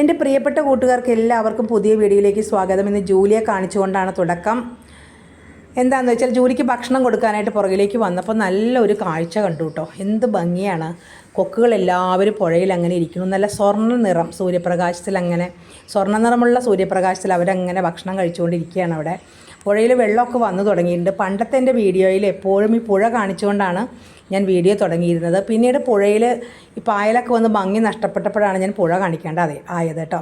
എന്റെ പ്രിയപ്പെട്ട കൂട്ടുകാർക്ക് എല്ലാവർക്കും പുതിയ വീഡിയോയിലേക്ക് സ്വാഗതം. ഇന്ന് ജൂലിയെ കാണിച്ചുകൊണ്ടാണ് തുടക്കം. എന്താണെന്ന് വെച്ചാൽ ജൂലിക്ക് ഭക്ഷണം കൊടുക്കാനായിട്ട് പുറകിലേക്ക് വന്നപ്പോൾ നല്ലൊരു കാഴ്ച കണ്ടു കേട്ടോ. എന്ത് ഭംഗിയാണ്. കൊക്കുകൾ എല്ലാവരും പുഴയിൽ അങ്ങനെ ഇരിക്കുന്നു. നല്ല സ്വർണ നിറം സൂര്യപ്രകാശത്തിൽ അങ്ങനെ സ്വർണ നിറമുള്ള സൂര്യപ്രകാശത്തിൽ അവരങ്ങനെ ഭക്ഷണം കഴിച്ചുകൊണ്ടിരിക്കുകയാണ് അവിടെ. പുഴയിൽ വെള്ളമൊക്കെ വന്നു തുടങ്ങിയിട്ടുണ്ട്. പണ്ടത്തെ എന്റെ വീഡിയോയിൽ എപ്പോഴും ഈ പുഴ കാണിച്ചുകൊണ്ടാണ് ഞാൻ വീഡിയോ തുടങ്ങിയിരുന്നത്. പിന്നീട് പുഴയിൽ ഈ പായലൊക്കെ വന്ന് ഭംഗി നഷ്ടപ്പെട്ടപ്പോഴാണ് ഞാൻ പുഴ കാണിക്കേണ്ടത് ആയത് കേട്ടോ.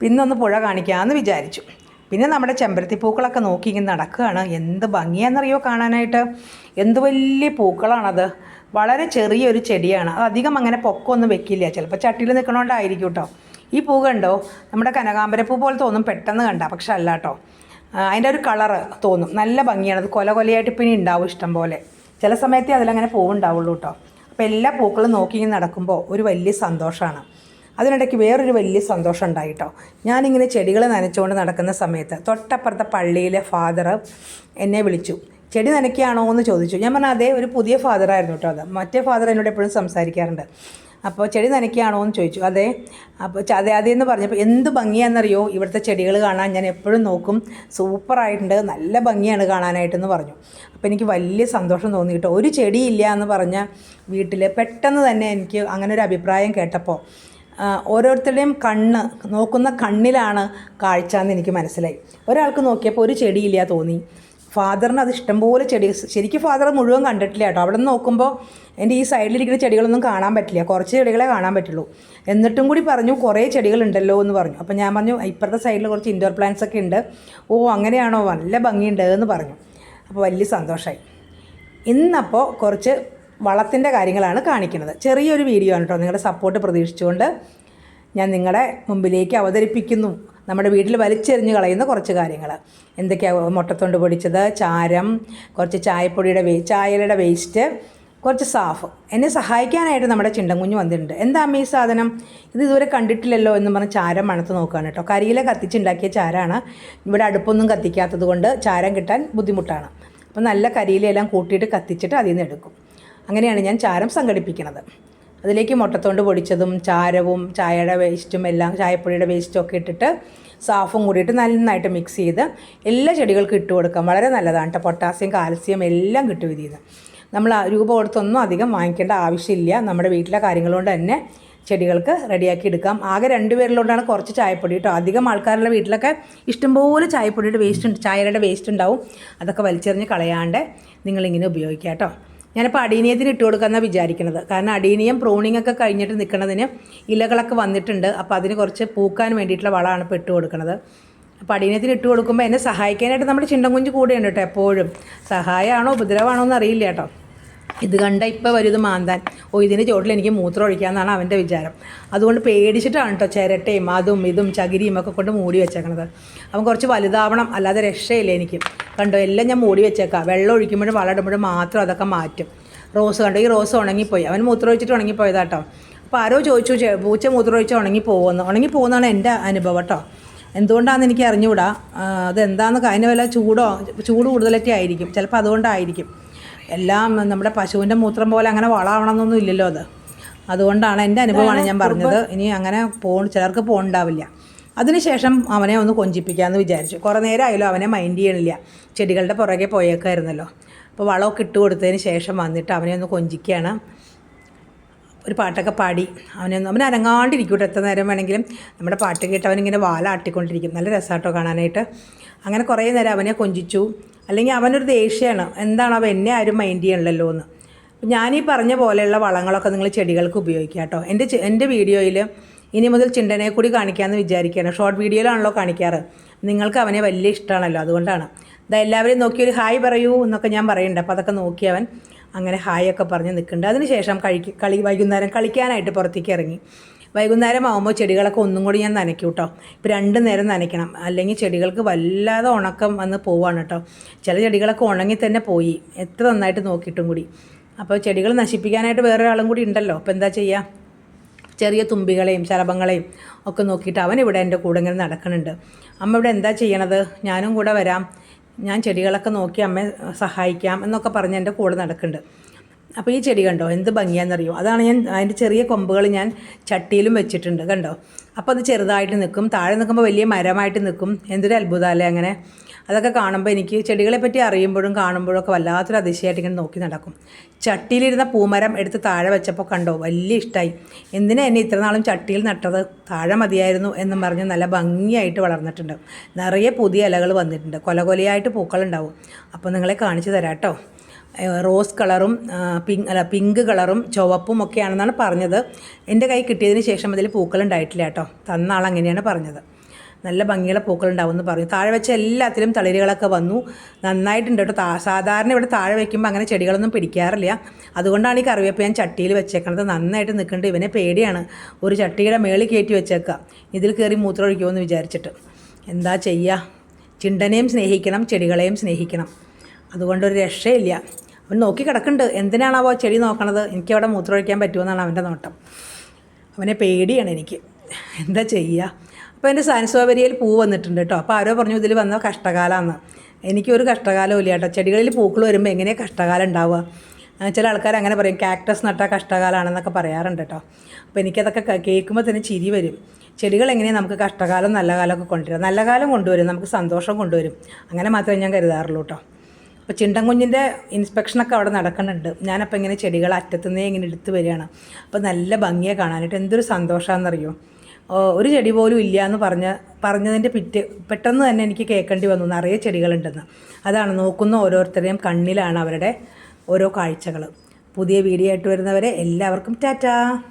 പിന്നൊന്ന് പുഴ കാണിക്കാമെന്ന് വിചാരിച്ചു. പിന്നെ നമ്മുടെ ചെമ്പരത്തി പൂക്കളൊക്കെ നോക്കി ഇങ്ങനെ നടക്കുകയാണ്. എന്ത് ഭംഗിയാണെന്നറിയോ കാണാനായിട്ട്? എന്ത് വലിയ പൂക്കളാണത്. വളരെ ചെറിയൊരു ചെടിയാണ്. അത് അധികം അങ്ങനെ പൊക്കമൊന്നും വെക്കില്ല. ചിലപ്പോൾ ചട്ടിയിൽ നിൽക്കണോണ്ടായിരിക്കും കേട്ടോ. ഈ പൂ കണ്ടോ? നമ്മുടെ കനകാമ്പരപ്പൂ പോലെ തോന്നും പെട്ടെന്ന് കണ്ട. പക്ഷെ അല്ല കേട്ടോ. അതിന്റെ ഒരു കളറ് തോന്നും. നല്ല ഭംഗിയാണ്. അത് കൊല കൊലയായിട്ട് പിന്നെ ഉണ്ടാവും ഇഷ്ടം പോലെ. ചില സമയത്തേ അതിലങ്ങനെ പൂവുണ്ടാവുള്ളൂ കേട്ടോ അപ്പോൾ എല്ലാ പൂക്കളും നോക്കി നടക്കുമ്പോൾ ഒരു വലിയ സന്തോഷമാണ്. അതിനിടയ്ക്ക് വേറൊരു വലിയ സന്തോഷം ഉണ്ടായി കേട്ടോ ഞാനിങ്ങനെ ചെടികൾ നനച്ചുകൊണ്ട് നടക്കുന്ന സമയത്ത് തൊട്ടപ്പുറത്തെ പള്ളിയിലെ ഫാദർ എന്നെ വിളിച്ചു. ചെടി നനയ്ക്കുകയാണോ? എന്ന് ചോദിച്ചു. ഞാൻ പറഞ്ഞാൽ അതേ ഒരു പുതിയ ഫാദറായിരുന്നു കേട്ടോ അത്. മറ്റേ ഫാദർ എന്നോട് എപ്പോഴും സംസാരിക്കാറുണ്ട്. അപ്പോൾ ചെടി നനയ്ക്കുകയാണോ എന്ന് ചോദിച്ചു. അതെ. അപ്പോൾ അതെ അതെ എന്ന് പറഞ്ഞപ്പോൾ എന്ത് ഭംഗിയാണെന്നറിയോ? ഇവിടുത്തെ ചെടികൾ കാണാൻ ഞാൻ എപ്പോഴും നോക്കും. സൂപ്പറായിട്ടുണ്ട് നല്ല ഭംഗിയാണ് കാണാനായിട്ടെന്ന് പറഞ്ഞു. അപ്പോൾ എനിക്ക് വലിയ സന്തോഷം തോന്നി കേട്ടോ. ഒരു ചെടിയില്ല എന്ന് പറഞ്ഞ വീട്ടിൽ പെട്ടെന്ന് തന്നെ എനിക്ക് അങ്ങനെ ഒരു അഭിപ്രായം കേട്ടപ്പോൾ ഓരോരുത്തരുടെയും കണ്ണ് നോക്കുന്ന കണ്ണിലാണ് കാഴ്ച എന്ന് എനിക്ക് മനസ്സിലായി. ഒരാൾക്ക് നോക്കിയപ്പോൾ ഒരു ചെടിയില്ല തോന്നി. ഫാദറിന് അത് ഇഷ്ടംപോലെ ചെടി ശരിക്കും ഫാദർ മുഴുവൻ കണ്ടിട്ടില്ല കേട്ടോ. അവിടെ നിന്ന് നോക്കുമ്പോൾ എന്റെ ഈ സൈഡിലിരിക്കുന്ന ചെടികളൊന്നും കാണാൻ പറ്റില്ല. കുറച്ച് ചെടികളെ കാണാൻ പറ്റുള്ളൂ. എന്നിട്ടും കൂടി പറഞ്ഞു കുറേ ചെടികളുണ്ടല്ലോ എന്ന് പറഞ്ഞു. അപ്പോൾ ഞാൻ പറഞ്ഞു ഇപ്പുറത്തെ സൈഡിൽ കുറച്ച് ഇൻഡോർ പ്ലാന്റ്സ് ഒക്കെ ഉണ്ട്. ഓ അങ്ങനെയാണോ? നല്ല ഭംഗിയുണ്ട് എന്ന് പറഞ്ഞു. അപ്പോൾ വലിയ സന്തോഷമായി ഇന്നപ്പോൾ കുറച്ച് വളത്തിന്റെ കാര്യങ്ങളാണ് കാണിക്കുന്നത്. ചെറിയൊരു വീഡിയോ ആണ് കേട്ടോ നിങ്ങളുടെ സപ്പോർട്ട് പ്രതീക്ഷിച്ചുകൊണ്ട് ഞാൻ നിങ്ങളുടെ മുമ്പിലേക്ക് അവതരിപ്പിക്കുന്നു. നമ്മുടെ വീട്ടിൽ വലിച്ചെറിഞ്ഞ് കളയുന്ന കുറച്ച് കാര്യങ്ങൾ. എന്തൊക്കെയാണ് മുട്ടത്തൊണ്ട് പൊടിച്ചത്? ചാരം കുറച്ച് ചായപ്പൊടിയുടെ വേ ചായയുടെ വേസ്റ്റ് കുറച്ച് സാഫ്. എന്നെ സഹായിക്കാനായിട്ട് നമ്മുടെ ചിണ്ടൻകുഞ്ഞ് വന്നിട്ടുണ്ട്. എന്താ അമ്മ ഈ സാധനം? ഇത് ഇതുവരെ കണ്ടിട്ടില്ലല്ലോ എന്ന് പറഞ്ഞ് ചാരം മണത്ത് നോക്കുകയാണ് കേട്ടോ. കരിയില കത്തിച്ചുണ്ടാക്കിയ ചാരമാണ് ഇവിടെ അടുപ്പൊന്നും കത്തിക്കാത്തത് കൊണ്ട് ചാരം കിട്ടാൻ ബുദ്ധിമുട്ടാണ്. അപ്പം നല്ല കരിയിലെല്ലാം കൂട്ടിയിട്ട് കത്തിച്ചിട്ട് അതിൽ നിന്ന് എടുക്കും. അങ്ങനെയാണ് ഞാൻ ചാരം സംഘടിപ്പിക്കുന്നത് അതിലേക്ക് മുട്ടത്തോണ്ട് പൊടിച്ചതും ചാരവും ചായയുടെ വേസ്റ്റും എല്ലാം ചായപ്പൊടിയുടെ വേസ്റ്റും ഒക്കെ ഇട്ടിട്ട് സാഫും കൂടിയിട്ട് നന്നായിട്ട് മിക്സ് ചെയ്ത് എല്ലാ ചെടികൾക്കും ഇട്ട് കൊടുക്കാം. വളരെ നല്ലതാണ് കേട്ടോ പൊട്ടാസ്യം കാൽസ്യം എല്ലാം കിട്ടും ഇതിൽ നമ്മൾ രൂപ കൊടുത്തൊന്നും അധികം വാങ്ങിക്കേണ്ട ആവശ്യമില്ല. നമ്മുടെ വീട്ടിലെ കാര്യങ്ങൾ കൊണ്ട് തന്നെ ചെടികൾക്ക് റെഡിയാക്കി എടുക്കാം. ആകെ രണ്ട് പേരിലോട്ടാണ് കുറച്ച് ചായപ്പൊടി കേട്ടോ അധികം ആൾക്കാരുടെ വീട്ടിലൊക്കെ ഇഷ്ടംപോലെ ചായപ്പൊടിയുടെ വേസ്റ്റ് ഉണ്ട് ചായയുടെ വേസ്റ്റ് ഉണ്ടാവും. അതൊക്കെ വലിച്ചെറിഞ്ഞ് കളയാണ്ട് നിങ്ങളിങ്ങനെ ഉപയോഗിക്കാം കേട്ടോ ഞാനിപ്പോൾ അടീനിയത്തിന് ഇട്ട് കൊടുക്കാമെന്നാണ് വിചാരിക്കുന്നത് കാരണം അടീനിയം പ്രൂണിംഗ് ഒക്കെ കഴിഞ്ഞിട്ട് നിൽക്കുന്നതിന് ഇലകളൊക്കെ വന്നിട്ടുണ്ട്. അപ്പോൾ അതിന് കുറച്ച് പൂക്കാൻ വേണ്ടിയിട്ടുള്ള വളമാണ് ഇപ്പോൾ ഇട്ട് കൊടുക്കുന്നത് അപ്പോൾ അടീനിയത്തിന് ഇട്ട് കൊടുക്കുമ്പോൾ എന്നെ സഹായിക്കാനായിട്ട് നമ്മുടെ ചിണ്ടൻകുഞ്ച് കൂടെയുണ്ട് കേട്ടോ എപ്പോഴും. സഹായമാണോ ഉപദ്രവമാണോ എന്ന് അറിയില്ല കേട്ടോ. ഇത് കണ്ട ഇപ്പോൾ വരും ഇത് മാന്താൻ. ഓ ഇതിന്റെ ചോട്ടിൽ എനിക്ക് മൂത്രം ഒഴിക്കാമെന്നാണ് അവന്റെ വിചാരം. അതുകൊണ്ട് പേടിച്ചിട്ടാണ് കേട്ടോ ചിരട്ടയും അതും ഇതും ചകിരിയും ഒക്കെ കൊണ്ട് മൂടി വെച്ചേക്കണത്. അവൻ കുറച്ച് വലുതാവണം അല്ലാതെ രക്ഷയില്ല എനിക്ക്. കണ്ടോ എല്ലാം ഞാൻ മൂടി വെച്ചേക്കാം. വെള്ളം ഒഴിക്കുമ്പോഴും വളമിടുമ്പോഴും മാത്രം അതൊക്കെ മാറ്റും. റോസ് കണ്ടോ ഈ റോസ് ഉണങ്ങിപ്പോയി. അവൻ മൂത്രം ഒഴിച്ചിട്ട് ഉണങ്ങിപ്പോയതാട്ടോ അപ്പോൾ ആരോ ചോദിച്ചു "ചെ- പൂച്ച മൂത്രം ഒഴിച്ച് ഉണങ്ങി പോകുമെന്ന് ഉണങ്ങി പോകുന്നതാണ് എന്റെ അനുഭവം കേട്ടോ എന്തുകൊണ്ടാണെന്ന് എനിക്ക് അറിഞ്ഞുകൂടാ. അതെന്താണെന്ന് അതിന് വല്ല ചൂടോ ചൂട് കൂടുതലൊക്കെ ആയിരിക്കും. ചിലപ്പോൾ അതുകൊണ്ടായിരിക്കും. എല്ലാം നമ്മുടെ പശുവിന്റെ മൂത്രം പോലെ അങ്ങനെ വളമാവണമെന്നൊന്നും ഇല്ലല്ലോ അത്. അതുകൊണ്ടാണ് എന്റെ അനുഭവമാണ് ഞാൻ പറഞ്ഞത്. ഇനി അങ്ങനെ പോ ചിലർക്ക് പോകണ്ടാവില്ല അതിനുശേഷം അവനെ ഒന്ന് കൊഞ്ചിപ്പിക്കാമെന്ന് വിചാരിച്ചു. കുറേ നേരം ആയാലും അവനെ മൈൻഡ് ചെയ്യണില്ല. ചെടികളുടെ പുറകെ പോയേക്കായിരുന്നല്ലോ. അപ്പോൾ വളമൊക്കെ ഇട്ട് കൊടുത്തതിന് ശേഷം വന്നിട്ട് അവനെ ഒന്ന് കൊഞ്ചിക്കുകയാണ് ഒരു പാട്ടൊക്കെ പാടി. അവനെ ഒന്ന് അവൻ അനങ്ങാണ്ടിരിക്കൂട്ടോ. എത്ര നേരം വേണമെങ്കിലും നമ്മുടെ പാട്ട് കേട്ട് അവനിങ്ങനെ വാലാട്ടിക്കൊണ്ടിരിക്കും. നല്ല രസമാട്ടോ കാണാനായിട്ട്. അങ്ങനെ കുറേ നേരം അവനെ കൊഞ്ചിച്ചു. അല്ലെങ്കിൽ അവനൊരു ദേഷ്യമാണ്. എന്താണ് അവൻ എന്നെ ആരും മൈൻഡ് ചെയ്യണല്ലോ എന്ന്. ഞാനീ പറഞ്ഞ പോലെയുള്ള വളങ്ങളൊക്കെ നിങ്ങൾ ചെടികൾക്ക് ഉപയോഗിക്കുക കേട്ടോ. എന്റെ എന്റെ വീഡിയോയിൽ ഇനി മുതൽ ചിണ്ടനെ കൂടി കാണിക്കാമെന്ന് വിചാരിക്കുകയാണ്. ഷോർട്ട് വീഡിയോയിലാണല്ലോ കാണിക്കാറ്. നിങ്ങൾക്ക് അവനെ വലിയ ഇഷ്ടമാണല്ലോ അതുകൊണ്ടാണ്. ഇതാ എല്ലാവരെയും നോക്കി ഒരു ഹായ് പറയൂ എന്നൊക്കെ ഞാൻ പറയുന്നുണ്ട്. അപ്പോൾ അതൊക്കെ നോക്കി അവൻ അങ്ങനെ ഹായ് ഒക്കെ പറഞ്ഞ് നിൽക്കുന്നുണ്ട്. അതിനുശേഷം കഴിക്ക് കളി വൈകുന്നേരം കളിക്കാനായിട്ട് പുറത്തേക്ക് ഇറങ്ങി. വൈകുന്നേരം ആകുമ്പോൾ ചെടികളൊക്കെ ഒന്നും കൂടി ഞാൻ നനയ്ക്കും കേട്ടോ ഇപ്പോൾ രണ്ട് നേരം നനയ്ക്കണം. അല്ലെങ്കിൽ ചെടികൾക്ക് വല്ലാതെ ഉണക്കം വന്ന് പോവാണ് കേട്ടോ ചില ചെടികളൊക്കെ ഉണങ്ങി തന്നെ പോയി. എത്ര നന്നായിട്ട് നോക്കിയിട്ടും കൂടി. അപ്പോൾ ചെടികൾ നശിപ്പിക്കാനായിട്ട് വേറെ ഒരാളും കൂടി ഉണ്ടല്ലോ. അപ്പോൾ എന്താ ചെയ്യുക ചെറിയ തുമ്പികളെയും ശലഭങ്ങളെയും ഒക്കെ നോക്കിയിട്ട് അവൻ ഇവിടെ എന്റെ കൂടെ ഇങ്ങനെ നടക്കുന്നുണ്ട്. അമ്മ ഇവിടെ എന്താ ചെയ്യണത്? ഞാനും കൂടെ വരാം. ഞാൻ ചെടികളൊക്കെ നോക്കി അമ്മയെ സഹായിക്കാം എന്നൊക്കെ പറഞ്ഞ് എന്റെ കൂടെ നടക്കുന്നുണ്ട്. അപ്പോൾ ഈ ചെടി കണ്ടോ? എന്ത് ഭംഗിയാണെന്നറിയോ അതാണ് ഞാൻ അതിന്റെ ചെറിയ കൊമ്പുകൾ ഞാൻ ചട്ടിയിലും വെച്ചിട്ടുണ്ട് കണ്ടോ? അപ്പോൾ അത് ചെറുതായിട്ട് നിൽക്കും താഴെ നിൽക്കുമ്പോൾ വലിയ മരമായിട്ട് നിൽക്കും. എന്തൊരു അത്ഭുതമല്ലേ അങ്ങനെ? അതൊക്കെ കാണുമ്പോൾ എനിക്ക് ചെടികളെ പറ്റി അറിയുമ്പോഴും കാണുമ്പോഴും ഒക്കെ വല്ലാത്തൊരു അതിശയമായിട്ട് ഇങ്ങനെ നോക്കി നടക്കും. ചട്ടിയിലിരുന്ന പൂമരം എടുത്ത് താഴെ വെച്ചപ്പോൾ കണ്ടോ? വലിയ ഇഷ്ടമായി എന്തിനാ എന്നെ ഇത്ര നാളും ചട്ടിയിൽ നട്ടത്? താഴെ മതിയായിരുന്നു എന്നും പറഞ്ഞ് നല്ല ഭംഗിയായിട്ട് വളർന്നിട്ടുണ്ട്. നിറയെ പുതിയ ഇലകൾ വന്നിട്ടുണ്ട്. കൊല കൊലയായിട്ട് പൂക്കളുണ്ടാവും. അപ്പോൾ നിങ്ങളെ കാണിച്ചു തരാം കേട്ടോ. റോസ് കളറും പിങ്ക് അല്ല പിങ്ക് കളറും ചുവപ്പും ഒക്കെയാണെന്നാണ് പറഞ്ഞത്. എന്റെ കൈ കിട്ടിയതിന് ശേഷം അതിൽ പൂക്കളുണ്ടായിട്ടില്ല കേട്ടോ. തന്ന ആൾ അങ്ങനെയാണ് പറഞ്ഞത്. നല്ല ഭംഗിയുള്ള പൂക്കളുണ്ടാവും എന്ന് പറഞ്ഞു. താഴെ വെച്ച എല്ലാത്തിലും തളിരുകളൊക്കെ വന്നു. നന്നായിട്ടുണ്ട് കേട്ടോ. സാധാരണ ഇവിടെ താഴെ വയ്ക്കുമ്പോൾ അങ്ങനെ ചെടികളൊന്നും പിടിക്കാറില്ല. അതുകൊണ്ടാണ് ഈ കറിവേപ്പ് ഞാൻ ചട്ടിയിൽ വെച്ചേക്കണത്. നന്നായിട്ട് നിൽക്കേണ്ടത് ഇവനെ പേടിയാണ്. ഒരു ചട്ടിയുടെ മേളിൽ കയറ്റി വെച്ചേക്കാം. ഇതിൽ കയറി മൂത്രമൊഴിക്കുമെന്ന് വിചാരിച്ചിട്ട്. എന്താ ചെയ്യുക ചിണ്ടനെയും സ്നേഹിക്കണം ചെടികളെയും സ്നേഹിക്കണം. അതുകൊണ്ടൊരു രക്ഷയില്ല. അവൻ നോക്കി കിടക്കുന്നുണ്ട്. എന്തിനാണാവോ ചെടി നോക്കണത്? എനിക്ക് എനിക്കവിടെ മൂത്രമൊഴിക്കാൻ പറ്റുമെന്നാണ് അവന്റെ നോട്ടം. അവനെ പേടിയാണ് എനിക്ക്. എന്താ ചെയ്യുക അപ്പോൾ എന്റെ സാൻസോവരിയയിൽ പൂ വന്നിട്ടുണ്ട് കേട്ടോ. അപ്പോൾ ആരോ പറഞ്ഞു ഇതിൽ വന്ന കഷ്ടകാലമാണ്. എനിക്കൊരു കഷ്ടകാലം ഇല്ല കേട്ടോ. ചെടികളിൽ പൂക്കൾ വരുമ്പോൾ എങ്ങനെയാണ് കഷ്ടകാലം ഉണ്ടാവുക? ചില ആൾക്കാർ അങ്ങനെ പറയും കാക്ടസ് നട്ടാൽ കഷ്ടകാലമാണെന്നൊക്കെ പറയാറുണ്ട് കേട്ടോ. അപ്പോൾ എനിക്കതൊക്കെ കേൾക്കുമ്പോൾ തന്നെ ചിരി വരും. ചെടികൾ എങ്ങനെയാണ് നമുക്ക് കഷ്ടകാലം നല്ല കാലമൊക്കെ കൊണ്ടുവരും നല്ല കാലം കൊണ്ടുവരും നമുക്ക് സന്തോഷം കൊണ്ടുവരും. അങ്ങനെ മാത്രമേ ഞാൻ കരുതാറുള്ളൂ കേട്ടോ. അപ്പോൾ ചിണ്ടൻ കുഞ്ഞിന്റെ ഇൻസ്പെക്ഷനൊക്കെ അവിടെ നടക്കുന്നുണ്ട്. ഞാനപ്പോൾ ഇങ്ങനെ ചെടികൾ അറ്റത്തുനിന്നേ ഇങ്ങനെ എടുത്ത് വരികയാണ്. അപ്പോൾ നല്ല ഭംഗിയെ കാണാനായിട്ട്. എന്തൊരു സന്തോഷമാണെന്നറിയോ ഒരു ചെടി പോലും ഇല്ല എന്ന് പറഞ്ഞ പറഞ്ഞതിന്റെ പിറ്റ് പെട്ടെന്ന് തന്നെ എനിക്ക് കേൾക്കേണ്ടി വന്നു. നിറയെ ചെടികളുണ്ടെന്ന്. അതാണ് നോക്കുന്ന ഓരോരുത്തരുടെയും കണ്ണിലാണ് അവരുടെ ഓരോ കാഴ്ചകൾ പുതിയ വീഡിയോ ആയിട്ട് വരുന്നവരെ എല്ലാവർക്കും ടാറ്റാ.